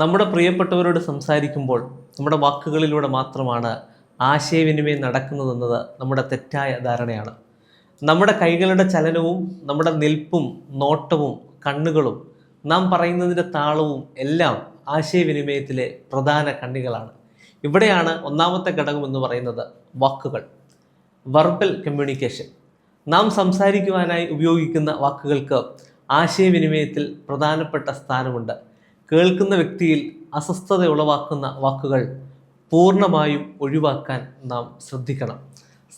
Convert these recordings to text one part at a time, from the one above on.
നമ്മുടെ പ്രിയപ്പെട്ടവരോട് സംസാരിക്കുമ്പോൾ നമ്മുടെ വാക്കുകളിലൂടെ മാത്രമാണ് ആശയവിനിമയം നടക്കുന്നതെന്നത് നമ്മുടെ തെറ്റായ ധാരണയാണ്. നമ്മുടെ കൈകളുടെ ചലനവും നമ്മുടെ നിൽപ്പും നോട്ടവും കണ്ണുകളും നാം പറയുന്നതിന്റെ താളവും എല്ലാം ആശയവിനിമയത്തിലെ പ്രധാന കണ്ണികളാണ്. ഇവിടെയാണ് ഒന്നാമത്തെ ഘടകം എന്ന് പറയുന്നത് വാക്കുകൾ. വെർബൽ കമ്മ്യൂണിക്കേഷൻ നാം സംസാരിക്കുവാനായി ഉപയോഗിക്കുന്ന വാക്കുകൾക്ക് ആശയവിനിമയത്തിൽ പ്രധാനപ്പെട്ട സ്ഥാനമുണ്ട്. കേൾക്കുന്ന വ്യക്തിയിൽ അസ്വസ്ഥത ഉളവാക്കുന്ന വാക്കുകൾ പൂർണമായും ഒഴിവാക്കാൻ നാം ശ്രദ്ധിക്കണം.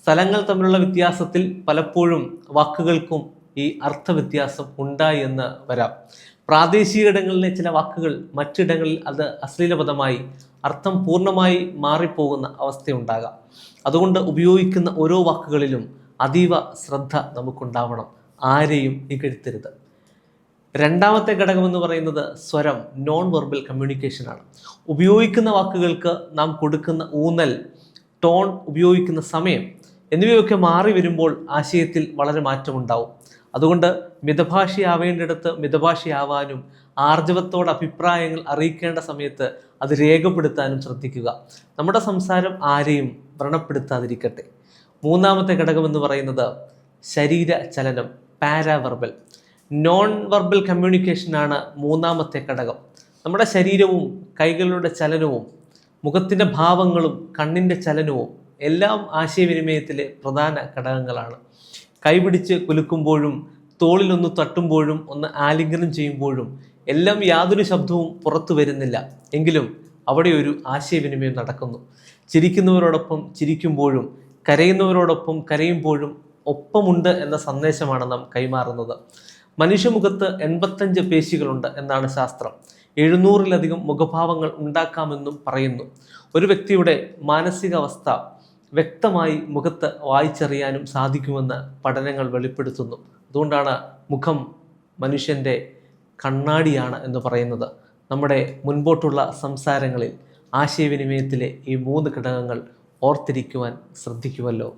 സ്ഥലങ്ങൾ തമ്മിലുള്ള വ്യത്യാസത്തിൽ പലപ്പോഴും വാക്കുകൾക്കും ഈ അർത്ഥവ്യത്യാസം ഉണ്ടായി എന്ന് വരാം. പ്രാദേശിക ഇടങ്ങളിലെ ചില വാക്കുകൾ മറ്റിടങ്ങളിൽ അത് അശ്ലീലപദമായി അർത്ഥം പൂർണമായി മാറിപ്പോകുന്ന അവസ്ഥയുണ്ടാകാം. അതുകൊണ്ട് ഉപയോഗിക്കുന്ന ഓരോ വാക്കുകളിലും അതീവ ശ്രദ്ധ നമുക്കുണ്ടാവണം. ആരെയും ഇകഴ്ത്തരുത് രണ്ടാമത്തെ ഘടകം എന്ന് പറയുന്നത് സ്വരം നോൺ വെർബൽ കമ്മ്യൂണിക്കേഷനാണ് ഉപയോഗിക്കുന്ന വാക്കുകൾക്ക് നാം കൊടുക്കുന്ന ഊന്നൽ ടോൺ ഉപയോഗിക്കുന്ന സമയം എന്നിവയൊക്കെ മാറി വരുമ്പോൾ ആശയത്തിൽ വളരെ മാറ്റമുണ്ടാവും. അതുകൊണ്ട് മിതഭാഷയാവേണ്ടിടത്ത് മിതഭാഷയാവാനും ആർജവത്തോടെ അഭിപ്രായങ്ങൾ അറിയിക്കേണ്ട സമയത്ത് അത് രേഖപ്പെടുത്താനും ശ്രദ്ധിക്കുക. നമ്മുടെ സംസാരം ആരെയും വ്രണപ്പെടുത്താതിരിക്കട്ടെ. മൂന്നാമത്തെ ഘടകം എന്ന് പറയുന്നത് ശരീര ചലനം പാരാവെർബൽ നോൺ വെർബൽ കമ്മ്യൂണിക്കേഷനാണ് മൂന്നാമത്തെ ഘടകം. നമ്മുടെ ശരീരവും കൈകളുടെ ചലനവും മുഖത്തിന്റെ ഭാവങ്ങളും കണ്ണിന്റെ ചലനവും എല്ലാം ആശയവിനിമയത്തിലെ പ്രധാന ഘടകങ്ങളാണ്. കൈപിടിച്ച് കുലുക്കുമ്പോഴും തോളിലൊന്ന് തട്ടുമ്പോഴും ഒന്ന് ആലിംഗനം ചെയ്യുമ്പോഴും എല്ലാം യാതൊരു ശബ്ദവും പുറത്തു വരുന്നില്ല. എങ്കിലും അവിടെ ഒരു ആശയവിനിമയം നടക്കുന്നു. ചിരിക്കുന്നവരോടൊപ്പം ചിരിക്കുമ്പോഴും കരയുന്നവരോടൊപ്പം കരയുമ്പോഴും ഒപ്പമുണ്ട് എന്ന സന്ദേശമാണ് നാം കൈമാറുന്നത്. മനുഷ്യമുഖത്ത് എൺപത്തഞ്ച് പേശികളുണ്ട് എന്നാണ് ശാസ്ത്രം. എഴുന്നൂറിലധികം മുഖഭാവങ്ങൾ ഉണ്ടാക്കാമെന്നും പറയുന്നു. ഒരു വ്യക്തിയുടെ മാനസികാവസ്ഥ വ്യക്തമായി മുഖത്ത് വായിച്ചറിയാനും സാധിക്കുമെന്ന് പഠനങ്ങൾ വെളിപ്പെടുത്തുന്നു. അതുകൊണ്ടാണ് മുഖം മനുഷ്യന്റെ കണ്ണാടിയാണ് എന്ന് പറയുന്നത്. നമ്മുടെ മുൻപോട്ടുള്ള സംസാരങ്ങളിൽ ആശയവിനിമയത്തിലെ ഈ മൂന്ന് ഘടകങ്ങൾ ഓർത്തിരിക്കുവാൻ ശ്രദ്ധിക്കുമല്ലോ.